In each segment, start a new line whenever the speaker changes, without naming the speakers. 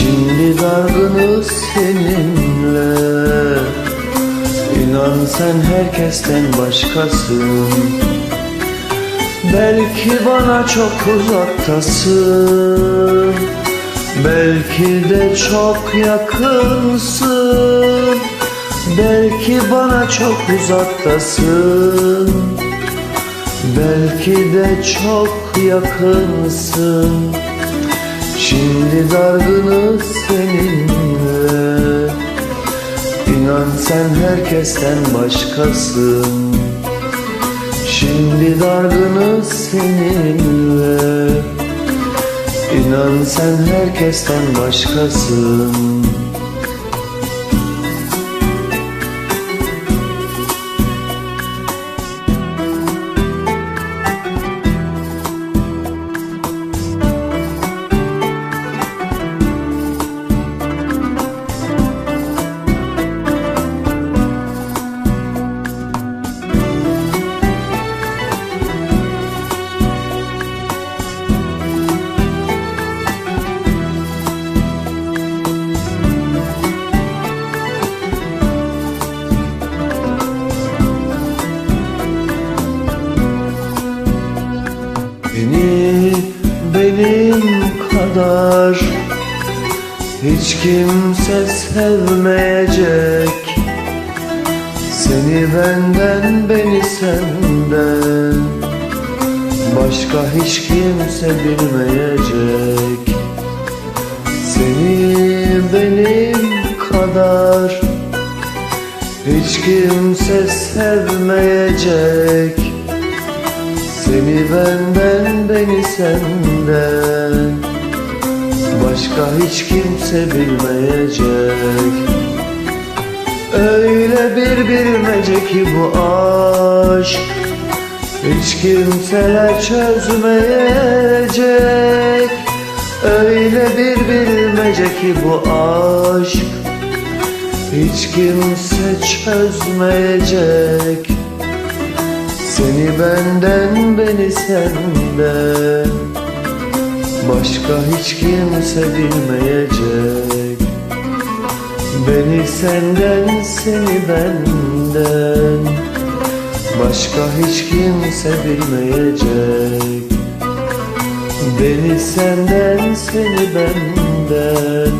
Şimdi dargınız seninle. İnan sen herkesten başkasın. Belki bana çok uzaktasın. Belki de çok yakınsın. Belki bana çok uzaktasın. Belki de çok yakınsın Şimdi dargınız seninle. İnan sen herkesten başkasın. Şimdi dargınız seninle. İnan sen herkesten başkasın Beni benim kadar. Hiç kimse sevmeyecek. Seni benden beni senden. Başka hiç kimse bilmeyecek. Seni benim kadar. Hiç kimse sevmeyecek seni benden beni senden. Başka hiç kimse bilmeyecek. Öyle bir bilmece ki bu aşk Hiç kimseler çözmeyecek. Öyle bir bilmece ki bu aşk Hiç kimse çözmeyecek seni benden beni senden. Başka hiç kimse bilmeyecek. Beni senden seni benden. Başka hiç kimse bilmeyecek. Beni senden seni benden.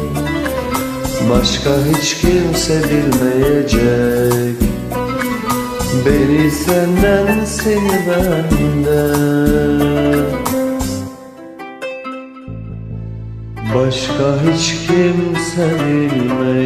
Başka hiç kimse bilmeyecek Beni senden seni benden. Başka hiç kimse bilmeyecek